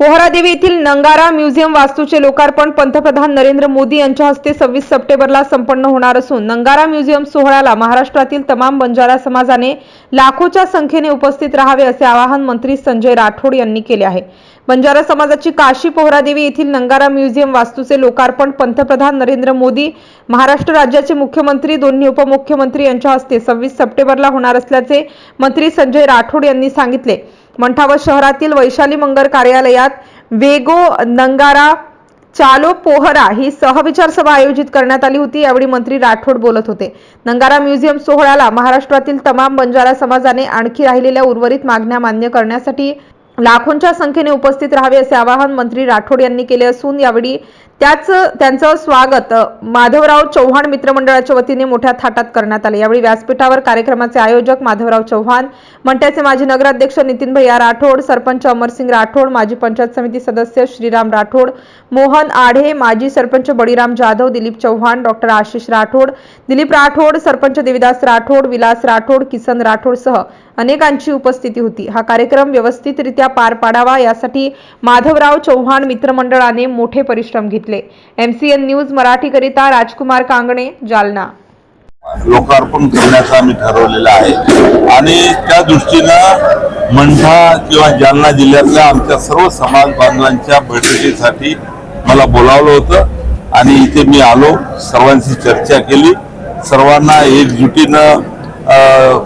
पोहरादेवी येथील नंगारा म्युझियम वास्तूचे लोकार्पण पंतप्रधान नरेंद्र मोदी यांच्या हस्ते सव्वीस सप्टेंबरला संपन्न होणार असून नंगारा म्युझियम सोहळ्याला महाराष्ट्रातील तमाम बंजारा समाजाने लाखोच्या संख्येने उपस्थित राहावे असे आवाहन मंत्री संजय राठोड यांनी केले आहे. बंजारा समाजाची काशी पोहरादेवी येथील नंगारा म्युझियम वास्तूचे लोकार्पण पंतप्रधान नरेंद्र मोदी महाराष्ट्र राज्याचे मुख्यमंत्री दोन्ही उपमुख्यमंत्री यांच्या हस्ते सव्वीस सप्टेंबरला होणार असल्याचे मंत्री संजय राठोड यांनी सांगितले. मंठाव शहरातील वैशाली मंगर कार्यालयात वेगो नंगारा चालो पोहरा ही सहविचार सभा आयोजित करण्यात आली होती यावेळी मंत्री राठोड बोलत होते. नंगारा म्युझियम सोहळ्याला महाराष्ट्रातील तमाम बंजारा समाजाने आणखी राहिलेल्या उर्वरित मागण्या मान्य करण्यासाठी लाखोंच्या संख्येने उपस्थित राहावे असे आवाहन मंत्री राठोड यांनी केले असून यावेळी त्याच त्यांचं स्वागत माधवराव चव्हाण मित्रमंडळाच्या वतीने मोठ्या थाटात करण्यात आले. यावेळी व्यासपीठावर कार्यक्रमाचे आयोजक माधवराव चव्हाण मंठ्याचे माजी नगराध्यक्ष नितीन भैया राठोड सरपंच अमरसिंग राठोड माजी पंचायत समिती सदस्य श्रीराम राठोड मोहन आढे माजी सरपंच बळीराम जाधव दिलीप चव्हाण डॉक्टर आशिष राठोड दिलीप राठोड सरपंच देविदास राठोड विलास राठोड किसन राठोड सह अनेकांची उपस्थिती होती. हा कार्यक्रम व्यवस्थितरित्या पार पाडावा यासाठी माधवराव चव्हाण मित्रमंडळाने मोठे परिश्रम घेतले. एमसीएन न्यूज मराठीकरिता राजकुमार कांगणे जालना. लोकार्पण करण्याचं आम्ही ठरवलेलं आहे. आणि त्या दृष्टीनं मंठा किंवा जालना जिल्ह्यातल्या आमच्या सर्व समाज बांधवांच्या बैठकीसाठी मला बोलावलं होतं. आणि इथे मी आलो सर्वांशी चर्चा केली. सर्वांना एकजुटीनं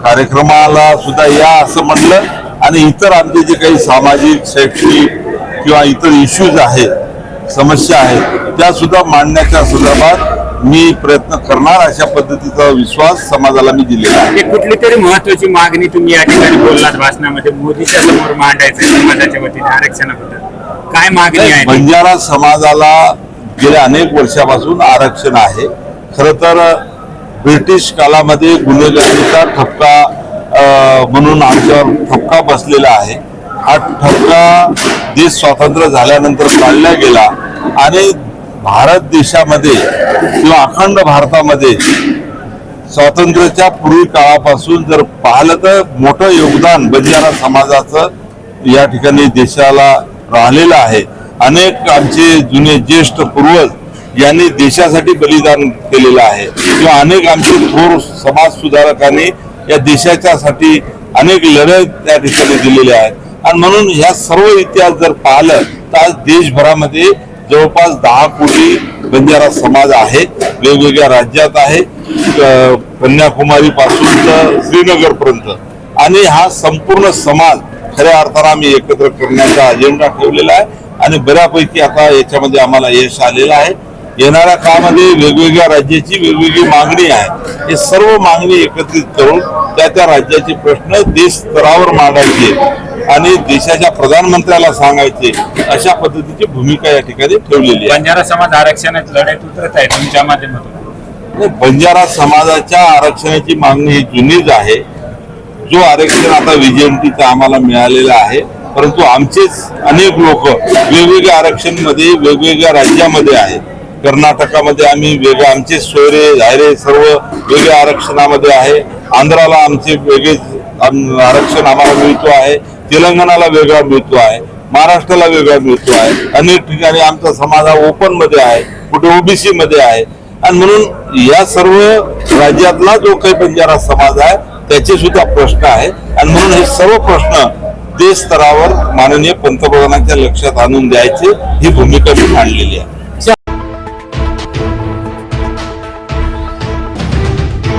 कार्यक्रमाला सुद्धा या असं म्हटलं आणि इतर आमचे जे काही सामाजिक शैक्षणिक किंवा इतर इश्यूज आहेत समस्या आहेत त्या सुद्धा मांडण्याच्या संदर्भात मी प्रयत्न करणार अशा पद्धतीचा विश्वास समाजाला मी दिलेला आहे. कुठली तरी महत्वाची मागणी तुम्ही या ठिकाणी बोललात भाषणामध्ये मोदीच्या समोर मांडायचं समाजाच्या वतीने आरक्षणाबद्दल. काय मागणी आहे? बंजारा समाजाला गेल्या अनेक वर्षापासून आरक्षण आहे. खर तर ब्रिटिश कालामध्ये गुन्हेगारीचा ठपका म्हणून आमच्यावर ठपका बसलेला आहे. हा ठपका देश स्वातंत्र्य झाल्यानंतर काढला गेला. आणि भारत देशामध्ये किंवा अखंड भारतामध्ये स्वातंत्र्याच्या पूर्वी काळापासून जर पाहिलं तर मोठं योगदान बंजारा समाजाचं या ठिकाणी देशाला राहिलेलं आहे. अनेक आमचे जुने ज्येष्ठ पूर्वज यांनी देशासाठी बलिदान केलेलं आहे. किंवा अनेक आमचे थोर समाज सुधारकांनी या देशाच्यासाठी अनेक लढत त्या ठिकाणी दिलेले आहेत. आणि म्हणून ह्या सर्व इतिहास जर पाहिलं तर आज देशभरामध्ये जवळपास दहा कोटी बंजारा समाज आहे. वेगवेगळ्या राज्यात आहे. कन्याकुमारी पासून तर श्रीनगर पर्यंत आणि हा संपूर्ण समाज खऱ्या अर्थानं आम्ही एकत्र करण्याचा अजेंडा ठेवलेला आहे. आणि बऱ्यापैकी आता याच्यामध्ये आम्हाला यश आलेलं आहे. येणाऱ्या काळामध्ये वेगवेगळ्या राज्याची वेगवेगळी मागणी आहे. हे सर्व मागणी एकत्रित करून त्या त्या राज्याचे प्रश्न देश स्तरावर मांडायचे. आणि देशाच्या प्रधानमंत्र्याला सांगायचे अशा पद्धतीची भूमिका या ठिकाणी ठेवलेली आहे. बंजारा समाज आरक्षणात लढाईत उतरत आहे तुमच्या माध्यमातून. बंजारा समाजाच्या आरक्षणाची मागणी ही जुनीच आहे. जो आरक्षण आता विजयंतीचा आम्हाला मिळालेला आहे परंतु आमचेच अनेक लोक वेगवेगळ्या आरक्षणमध्ये वेगवेगळ्या राज्यामध्ये आहेत. कर्नाटकामध्ये आम्ही वेगळे आमचे सोयरे झायरे सर्व वेगळ्या आरक्षणामध्ये आहे. आंध्राला आमचे वेगळे आम- आरक्षण आम्हाला मिळतो आहे. तेलंगणाला वेगळा मिळतो आहे महाराष्ट्राला वेगळा मिळतो आहे. अनेक ठिकाणी आमचा समाज हा ओपनमध्ये आहे कुठे ओबीसी मध्ये आहे. आणि म्हणून या सर्व राज्यातला जो काही बंजारा समाज आहे त्याचे सुद्धा प्रश्न आहे आणि म्हणून हे सर्व प्रश्न देश स्तरावर माननीय पंतप्रधानांच्या लक्षात आणून द्यायचे ही भूमिका मी मांडलेली आहे.